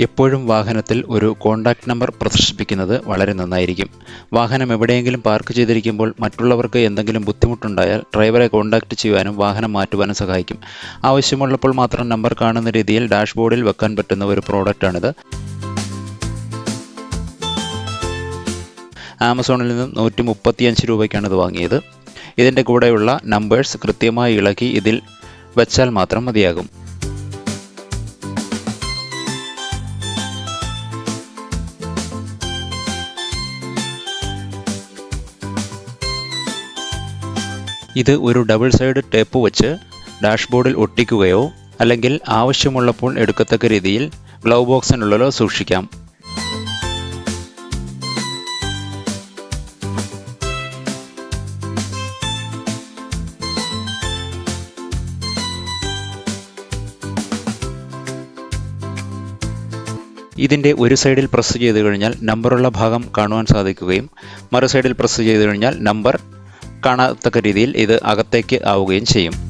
എപ്പോഴും വാഹനത്തിൽ ഒരു കോണ്ടാക്ട് നമ്പർ പ്രദർശിപ്പിക്കുന്നത് വളരെ നന്നായിരിക്കും. വാഹനം എവിടെയെങ്കിലും പാർക്ക് ചെയ്തിരിക്കുമ്പോൾ മറ്റുള്ളവർക്ക് എന്തെങ്കിലും ബുദ്ധിമുട്ടുണ്ടായാൽ ഡ്രൈവറെ കോണ്ടാക്ട് ചെയ്യുവാനും വാഹനം മാറ്റുവാനും സഹായിക്കും. ആവശ്യമുള്ളപ്പോൾ മാത്രം നമ്പർ കാണുന്ന രീതിയിൽ ഡാഷ്ബോർഡിൽ വെക്കാൻ പറ്റുന്ന ഒരു പ്രോഡക്റ്റാണിത്. ആമസോണിൽ നിന്ന് നൂറ്റി മുപ്പത്തിയഞ്ച് രൂപയ്ക്കാണ് ഇത് വാങ്ങിയത്. ഇതിന്റെ കൂടെയുള്ള നമ്പേഴ്സ് കൃത്യമായി ഇളക്കി ഇതിൽ വെച്ചാൽ മാത്രം മതിയാകും. ഇത് ഒരു ഡബിൾ സൈഡ് ടേപ്പ് വെച്ച് ഡാഷ്ബോർഡിൽ ഒട്ടിക്കുകയോ അല്ലെങ്കിൽ ആവശ്യമുള്ളപ്പോൾ എടുക്കത്തക്ക രീതിയിൽ ഗ്ലൗ ബോക്സിനുള്ളിലോ സൂക്ഷിക്കാം. ഇതിന്റെ ഒരു സൈഡിൽ പ്രസ് ചെയ്ത് കഴിഞ്ഞാൽ നമ്പറുള്ള ഭാഗം കാണുവാൻ സാധിക്കുകയും മറു സൈഡിൽ പ്രസ് ചെയ്ത് കഴിഞ്ഞാൽ നമ്പർ കാണത്തക്ക രീതിയിൽ ഇത് അകത്തേക്ക് ആവുകയും ചെയ്യും.